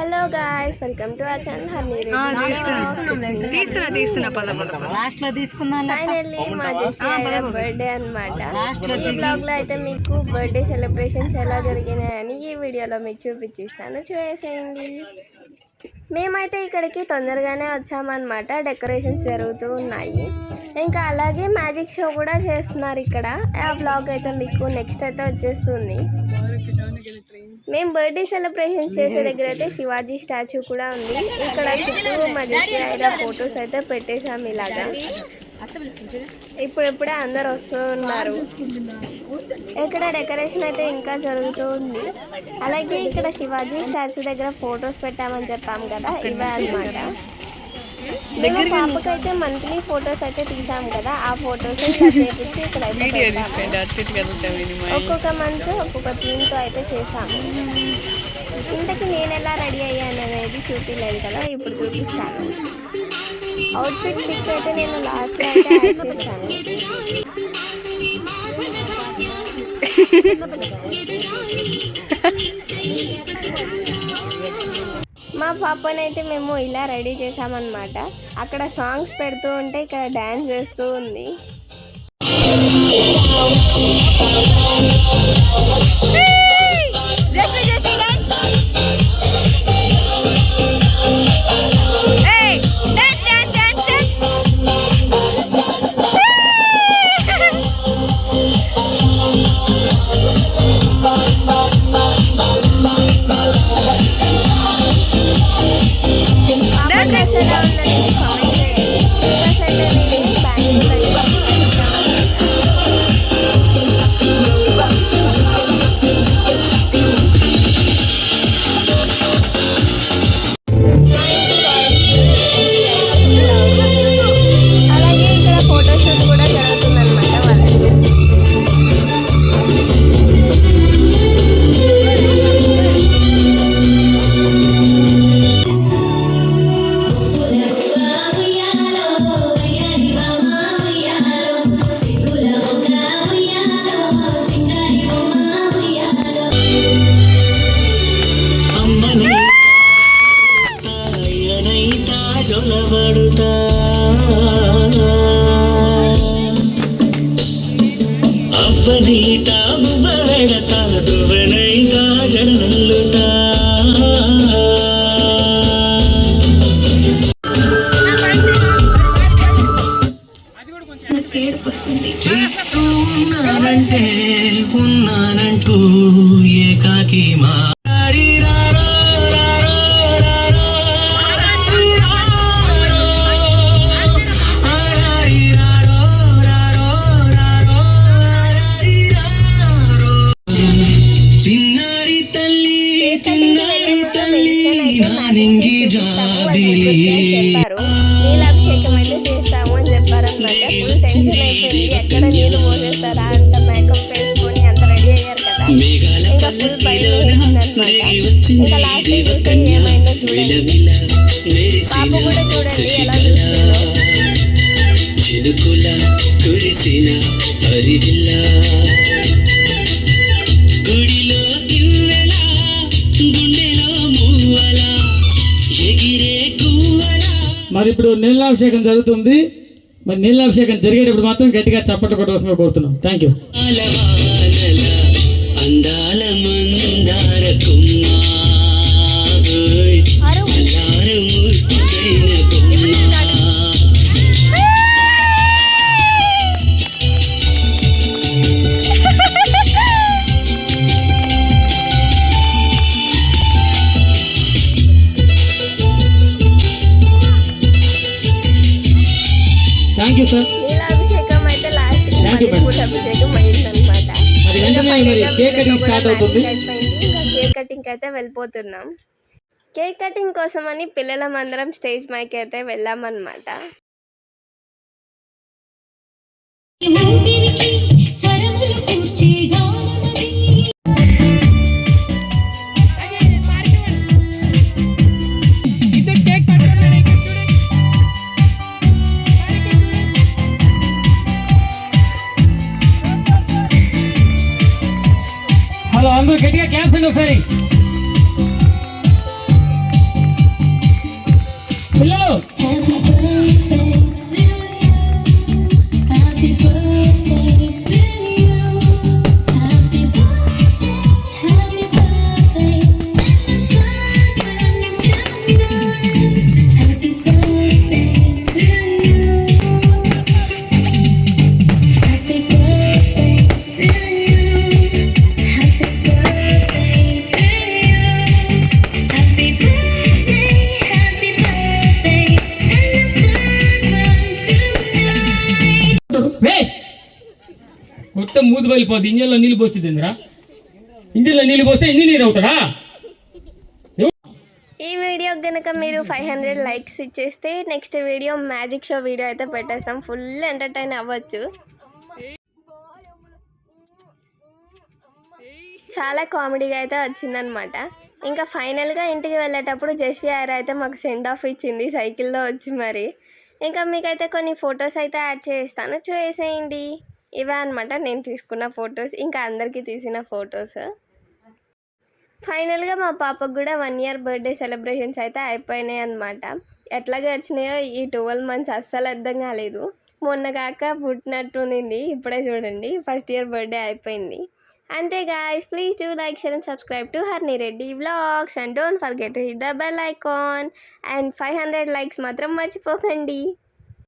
Hello guys welcome to our channel Harni ఆ, తీస్తున్నా తీస్తున్నా తీస్తున్నా పద పద. లాస్ట్లో తీసుకుందాం ఫైనల్లీ మా జెస్సీ. బర్త్డే లో ఈ బ్లాగ్లో అయితే మీకు బర్త్డే సెలబ్రేషన్స్ ఎలా జరిగినాయని ఈ వీడియోలో మీకు చూపించిస్తాను చూసేయండి మేమైతే ఇక్కడికి తొందరగానే వచ్చామన్నమాట. డెకరేషన్స్ జరుగుతూ ఉన్నాయి. ఇంకా అలాగే మ్యాజిక్ షో కూడా చేస్తున్నారు ఇక్కడ. ఆ బ్లాగ్ అయితే మీకు నెక్స్ట్ అయితే వచ్చేస్తుంది. మేము బర్త్డే సెలబ్రేషన్స్ చేసే దగ్గర అయితే శివాజీ స్టాచ్యూ కూడా ఉంది. ఇక్కడ చుట్టూ మా ఫొటోస్ అయితే పెట్టేశాము ఇలాగా. ఇప్పుడిప్పుడే అందరు వస్తూ ఉన్నారు ఇక్కడ డెకరేషన్ అయితే ఇంకా జరుగుతూ ఉంది. అలాగే ఇక్కడ శివాజీ స్టాచ్యూ దగ్గర ఫొటోస్ పెట్టామని చెప్పాం కదా ఇవే అన్నమాట. పాపకైతే మంత్లీ ఫొటోస్ అయితే తీసాం కదా ఆ ఫొటోస్ చేపించి ఇక్కడ అయితే ఒక్కొక్క మంత్ ఒక్కొక్క థీమ్తో అయితే చేసాము. ఇంతకి నేను ఎలా రెడీ అయ్యాను అనేది చూపించలేదు కదా ఇప్పుడు చూపిస్తాను. అవుట్ఫిట్ పిక్ అయితే నేను లాస్ట్లో అయితే యాడ్ చేస్తాను. మా పాపనైతే మేము ఇలా రెడీ చేసామన్నమాట అక్కడ సాంగ్స్ పెడుతూ ఉంటే ఇక్కడ డ్యాన్స్ చేస్తూ ఉంది. తాబువ వెడతా దువనైతా ఉన్నానంటే ఉన్నానంటూ ఏకాకి మా జాబిలి చెప్పారు. నీళ్ళభిషేకం అయితే చేస్తాము అని చెప్పారనమాట. ఫుల్ టెన్షన్ అయిపోయింది. ఎక్కడ నీళ్ళు పోసేస్తారా? అంత మేకప్ వేసుకొని అంత రెడీ అయ్యారు కదా. ఇంకా ఫుల్ భయం వేసిందనమాట. ఇంకా లాస్ట్ చూస్తే ఏమైందో చూడండి. పాప కూడా చూడండి ఎలా చూస్తుందో. చినుకుల కురిసిన హరివిల్ల మరి ఇప్పుడు నీళ్ళాభిషేకం జరుగుతుంది. మరి నీళ్ళాభిషేకం జరిగేటప్పుడు మాత్రం గట్టిగా చప్పట్లు కొట్టవలసిన కోరుతున్నాం. Thank you thank you sir అయితే లాస్ట్ అభిషేకం వెంటనే మరి కేక్ కటింగ్ స్టార్ట్ అవుతుంది. ఇంకా కేక్ కటింగ్ అయితే వెళ్ళిపోతున్నాం. కేక్ కటింగ్ కోసం అని పిల్లలం అందరం స్టేజ్ మైకి అయితే వెళ్ళామన్నమాట. హలో అందరూ గట్టిగా క్లాప్స్ అండి ఒకసారి పిల్లలు మొత్తం మూతి బయలిపోద్ది ఇంజన్లో నీళ్ళు పోస్తుంది ఇందిరా. నీళ్ళు పోస్తే ఇంజనీర్ అవుతాడా? ఈ వీడియో కనుక మీరు ఫైవ్ హండ్రెడ్ లైక్స్ ఇచ్చేస్తే next video magic show video అయితే పెట్టేస్తాం. ఫుల్ ఎంటర్టైన్ అవ్వచ్చు. చాలా కామెడీగా అయితే వచ్చిందనమాట ఇంకా ఫైనల్గా ఇంటికి వెళ్ళేటప్పుడు జస్వి ఆర్ అయితే మాకు సెండ్ ఆఫ్ ఇచ్చింది. సైకిల్లో వచ్చి మరి. ఇంకా మీకైతే కొన్ని ఫొటోస్ అయితే యాడ్ చేస్తాను. చూసేయండి. ఇవే అనమాట నేను తీసుకున్న ఫొటోస్ ఇంకా అందరికీ తీసిన ఫొటోస్. ఫైనల్గా మా పాపకు కూడా వన్ ఇయర్ బర్త్డే సెలబ్రేషన్స్ అయితే అయిపోయినాయి అనమాట ఎట్లా గడిచినాయో ఈ ట్వెల్వ్ మంత్స్ అస్సలు అర్థం కాలేదు. మొన్న కాక పుట్టినట్టు ఉన్నింది ఇప్పుడే చూడండి ఫస్ట్ ఇయర్ బర్త్డే అయిపోయింది. అంతే guys please do like share and subscribe to Harni Reddy vlogs and don't forget hit the bell icon and five hundred likes మాత్రం మర్చిపోకండి.